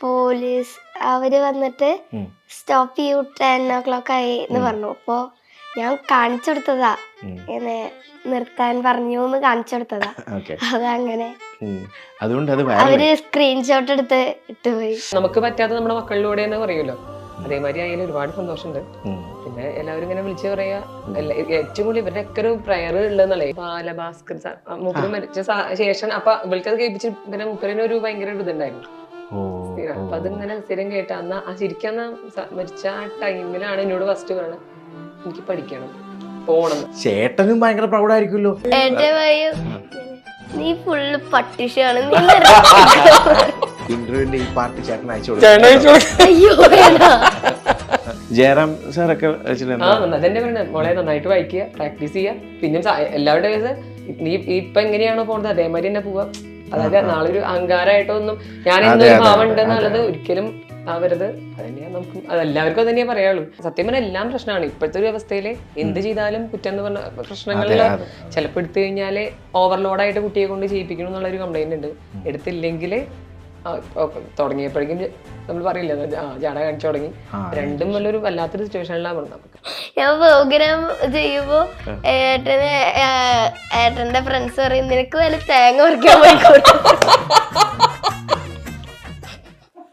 Police അവർ വന്നിട്ട് stop ചെയ്യൂ ten ഓ clock ആയി എന്ന് പറഞ്ഞു. അപ്പോ ഞാൻ കാണിച്ചു കൊടുത്തതാ. ഇങ്ങനെ നിർത്താൻ പറഞ്ഞു എന്ന് കാണിച്ചു കൊടുത്തതാ ഓക്കെ. അതങ്ങനെ. അതുകൊണ്ട് അത് അവർ സ്ക്രീൻഷോട്ട് എടുത്ത് ഇട്ടുപോയി നമുക്ക് പറ്റാത്ത നമ്മുടെ മക്കളിലൂടെ എന്ന് പറയുമല്ലോ. അതേമാതിരി അതിൽ ഒരുപാട് സന്തോഷമുണ്ട്. പിന്നെ എല്ലാവരും ഇങ്ങനെ വിളിച്ചു പറയാ എല്ലാ- ഏറ്റവും കൂടുതൽ ഇവരുടെ ഒക്കെ ഒരു പ്രയർ ഉള്ളതെന്നുള്ളത് ബാലഭാസ്കർ മൂപ്പര് മരിച്ച ശേഷം അപ്പൊ ഇവൾക്ക് അത് കേൾപ്പിച്ച് പിന്നെ മൂപ്പരിന് ഒരു ഭയങ്കര ഒരു ഇതുണ്ടായിരുന്നു. സ്ഥിരം. അപ്പൊ അതിങ്ങനെ സ്ഥിരം കേട്ട അന്ന് ആ ശരിക്കും മരിച്ച ആ ടൈമിലാണ് എന്നോട് ഫസ്റ്റ് പറയണത് എനിക്ക് പഠിക്കണം പോണം. ചേട്ടനും ഭയങ്കര പ്രൗഡായിരിക്കുമല്ലോ എന്റെ പറയും നീ ഫുള്ള് പട്ടിഷാണ് നീ ഇന്റർവ്യൂവിന്റെ ഈ പാർട്ടി ചേട്ടൻ അയച്ചു കൊടുക്കും അയ്യോ ജയറാം സാറൊക്കെ അതെന്നെ പറഞ്ഞത് മോളെ നന്നായിട്ട് വായിക്കുക പ്രാക്ടീസ് ചെയ്യുക. പിന്നെ എല്ലാവരുടെ കേസ് നീ ഇപ്പൊ എങ്ങനെയാണോ പോകുന്നത് അതേമാതിരി തന്നെ പോവുക അതായത് നാളെ ഒരു അഹങ്കാരമായിട്ടൊന്നും ഞാൻ അതെ, ഭാവം ഉണ്ട് എന്നുള്ളത് ഒരിക്കലും ആവരുത്. അതന്നെയാ നമുക്ക് അതെല്ലാവർക്കും അത് തന്നെയാ പറയാളൂ സത്യം പറഞ്ഞാൽ എല്ലാം പ്രശ്നമാണ്. ഇപ്പോഴത്തെ ഒരു അവസ്ഥയിൽ എന്ത് ചെയ്താലും കുറ്റം എന്ന് പറഞ്ഞ പ്രശ്നങ്ങളിൽ. ചിലപ്പോൾ എടുത്തു കഴിഞ്ഞാൽ ഓവർലോഡായിട്ട് കുട്ടിയെ കൊണ്ട് ചെയ്യിപ്പിക്കണം എന്നുള്ളൊരു കംപ്ലൈന്റ് ഉണ്ട്. എടുത്തില്ലെങ്കിൽ തുടങ്ങിയപ്പോഴേക്കും നമ്മൾ പറയില്ല ജാട കാണിച്ചു തുടങ്ങി. രണ്ടും വല്ലൊരു വല്ലാത്തൊരു സിറ്റുവേഷനിലാണ് പറഞ്ഞത് നമുക്ക്. ഞാൻ പ്രോഗ്രാം ചെയ്യുമ്പോ ഏട്ടന് ഏട്ടന്റെ ഫ്രണ്ട്സ് പറയും നിനക്ക് വല്ല തേങ്ങ പറിക്കാൻ പോയിക്കോട്ടെ